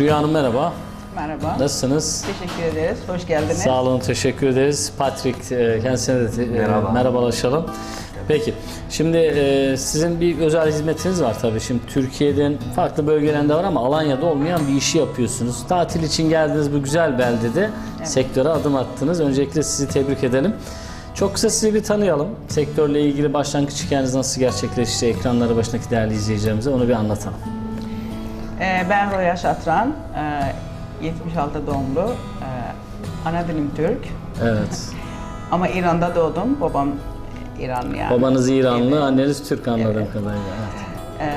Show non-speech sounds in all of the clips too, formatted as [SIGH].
Rüya Hanım merhaba. Merhaba. Nasılsınız? Teşekkür ederiz. Hoş geldiniz. Sağ olun, teşekkür ederiz. Patrick, e, kendisine de e, Merhaba. merhabalaşalım. Peki, şimdi e, sizin bir özel hizmetiniz var tabii. Şimdi Türkiye'den farklı bölgelerinde var ama Alanya'da olmayan bir işi yapıyorsunuz. Tatil için geldiniz bu güzel beldede. Sektöre adım attınız. Öncelikle sizi tebrik edelim. Çok kısa sizi bir tanıyalım. Sektörle ilgili başlangıç hikayeniz nasıl gerçekleşti? Ekranları başındaki değerli izleyicilerimize onu bir anlatalım. Ee, ben Roya Şatran. Ee, 76 doğumlu. Ee, ana dilim Türk. Evet. [LAUGHS] Ama İran'da doğdum. Babam İranlı yani. Babanız İranlı, Evet. anneniz Türk anladığım Evet. kadarıyla. Evet.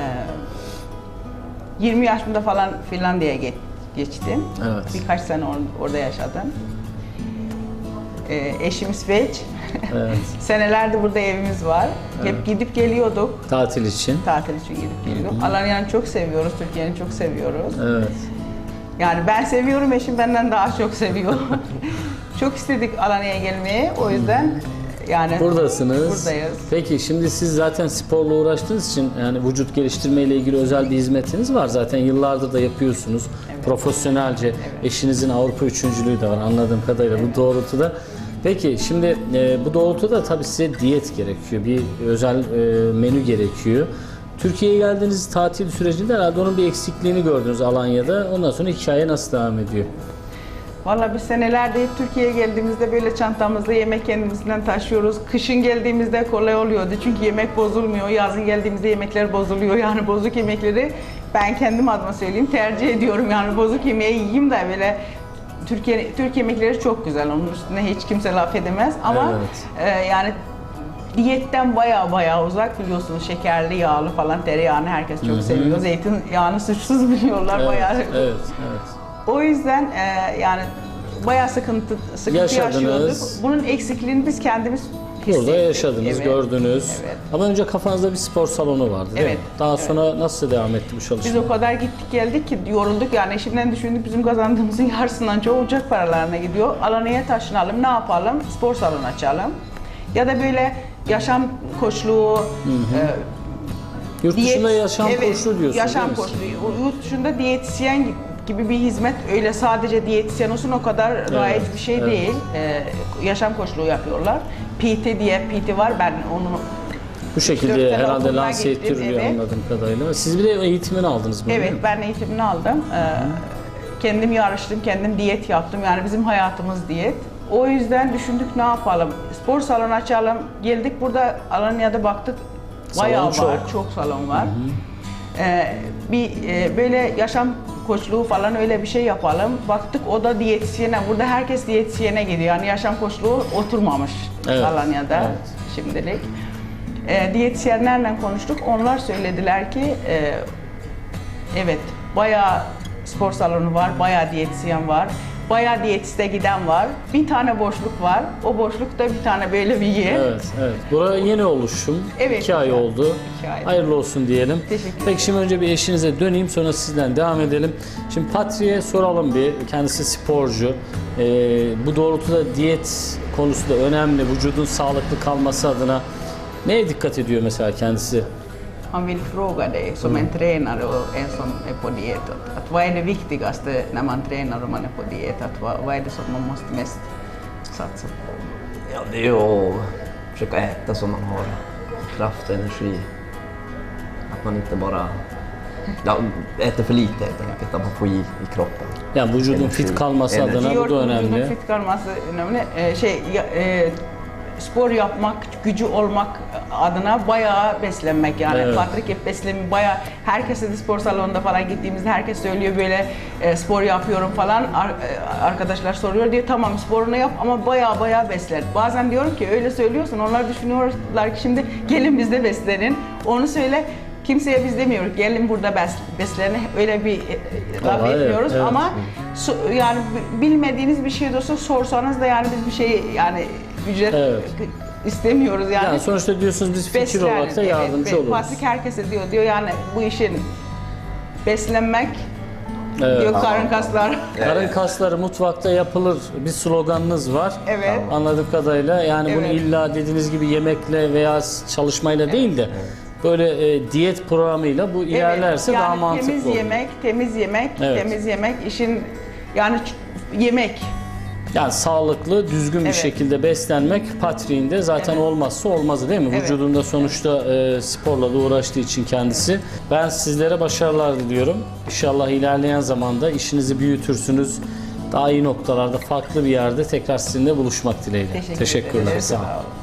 Ee, 20 yaşımda falan Finlandiya'ya ge- geçtim. Evet. Birkaç sene or- orada yaşadım. Ee, eşim İsveç. Evet. [LAUGHS] Senelerdir burada evimiz var. Hep gidip geliyorduk. Tatil için. Tatil için gidip geliyorduk. Alanya'nı çok seviyoruz, Türkiye'ni çok seviyoruz. Evet. Yani ben seviyorum, eşim benden daha çok seviyor. [LAUGHS] çok istedik Alanya'ya gelmeyi, o yüzden yani Buradasınız. Buradayız. Peki şimdi siz zaten sporla uğraştığınız için yani vücut geliştirme ile ilgili özel bir hizmetiniz var. Zaten yıllardır da yapıyorsunuz. Evet. Profesyonelce. Eşinizin Avrupa üçüncülüğü de var anladığım kadarıyla bu doğrultuda. Peki şimdi e, bu doğrultuda tabii size diyet gerekiyor. Bir özel e, menü gerekiyor. Türkiye'ye geldiğiniz tatil sürecinde herhalde onun bir eksikliğini gördünüz Alanya'da. Ondan sonra hikaye nasıl devam ediyor? Valla biz senelerdir hep Türkiye'ye geldiğimizde böyle çantamızda yemek kendimizden taşıyoruz. Kışın geldiğimizde kolay oluyordu çünkü yemek bozulmuyor. Yazın geldiğimizde yemekler bozuluyor. Yani bozuk yemekleri ben kendim adıma söyleyeyim tercih ediyorum. Yani bozuk yemeği yiyeyim de böyle Türkiye Türk yemekleri çok güzel. Onun üstüne hiç kimse laf edemez ama Evet. e, yani diyetten baya baya uzak biliyorsunuz şekerli, yağlı falan tereyağını herkes çok seviyor. Zeytin yağını suçsuz biliyorlar Evet, bayağı. evet, evet. O yüzden e, yani bayağı sıkıntı sıkıntı Yaşadınız. yaşıyorduk. Bunun eksikliğini biz kendimiz hissettik. Burada yaşadınız, Evet. gördünüz. Evet. Ama önce kafanızda bir spor salonu vardı değil Evet, mi? Daha sonra nasıl devam etti bu Biz çalışma? o kadar gittik geldik ki yorulduk yani eşimden düşündük bizim kazandığımızın [LAUGHS] yarısından çoğu uçak paralarına gidiyor. Alanaya taşınalım ne yapalım spor salonu açalım. Ya da böyle yaşam koçluğu, e, Yurt dışında yaşam koçluğu diyorsunuz Yaşam değil mi? koçluğu. Yurt dışında diyetisyen gibi bir hizmet öyle sadece diyetisyen olsun o kadar raiç bir şey evet. değil. Ee, yaşam koçluğu yapıyorlar. PT diye PT var. Ben onu Bu şekilde herhalde lanse ettiriliyor evet. anladığım kadarıyla. Siz bir de eğitimini aldınız bunu evet ben eğitimini aldım. Ee, kendim yarıştım, kendim diyet yaptım. Yani bizim hayatımız diyet. O yüzden düşündük ne yapalım? Spor salonu açalım. Geldik burada Alanya'da baktık. Bayağı Salon var, çok. çok salon var. Ee, bir e, böyle yaşam koçluğu falan öyle bir şey yapalım. Baktık o da diyetisyene. Burada herkes diyetisyene gidiyor. Yani yaşam koçluğu oturmamış Evet, Alanya'da evet. şimdilik. E, diyetisyenlerle konuştuk. Onlar söylediler ki e, evet bayağı spor salonu var, bayağı diyetisyen var. Bayağı diyetiste giden var. Bir tane boşluk var. O boşlukta bir tane böyle bir yer. Evet, evet. Buraya yeni oluşum. Evet, İki ay güzel. oldu. İki ay. Hayırlı olsun diyelim. Teşekkür ederim. Peki şimdi önce bir eşinize döneyim sonra sizden devam edelim. Şimdi Patri'ye soralım bir. Kendisi sporcu. Ee, bu doğrultuda diyet konusu da önemli. Vücudun sağlıklı kalması adına neye dikkat ediyor mesela kendisi? Han vill fråga dig som en tränare och en som är på diet, att, att vad är det viktigaste när man tränar och man är på diet? Att vad, vad är det som man måste mest satsa på? Ja, det är ju att försöka äta så man har kraft och energi. Att man inte bara ja, äter för lite helt enkelt, att man får i, i kroppen. Yani vücudun fit kalması enerji. adına bu da vücudun önemli. fit kalması önemli. Ee, şey ya- e, spor yapmak, gücü olmak adına bayağı beslenmek yani. Evet. Patrick hep beslenme bayağı herkese de spor salonunda falan gittiğimizde herkes söylüyor böyle e, spor yapıyorum falan. Ar- e, arkadaşlar soruyor diyor tamam sporunu yap ama bayağı bayağı beslen. Bazen diyorum ki öyle söylüyorsun onlar düşünüyorlar ki şimdi gelin bizde beslenin. Onu söyle Kimseye biz demiyoruz gelin burada bes- beslenin öyle bir e, e, laf etmiyoruz evet. ama So- yani bilmediğiniz bir şey de olsa sorsanız da yani biz bir şey yani ücret Evet. istemiyoruz yani. Yani sonuçta diyorsunuz biz fikir Beslenin, olarak da evet, yardımcı evet. oluruz. Patrick herkese diyor diyor yani bu işin beslenmek Evet. diyor karın kaslar. Karın kasları mutfakta yapılır bir sloganınız var. Evet. Anladığım kadarıyla yani bunu Evet. illa dediğiniz gibi yemekle veya çalışmayla değil de böyle e, diyet programıyla bu ilerlerse evet, yani daha mantıklı temiz olur. yemek, temiz yemek, Evet. temiz yemek işin yani ç- yemek. Yani sağlıklı, düzgün bir Evet. şekilde beslenmek patriğinde zaten Evet. olmazsa olmazı değil mi? Evet. Vücudunda sonuçta e, sporla da uğraştığı için kendisi. Ben sizlere başarılar diliyorum. İnşallah ilerleyen zamanda işinizi büyütürsünüz. Daha iyi noktalarda, farklı bir yerde tekrar sizinle buluşmak dileğiyle. Teşekkür Teşekkürler. Sağ olun.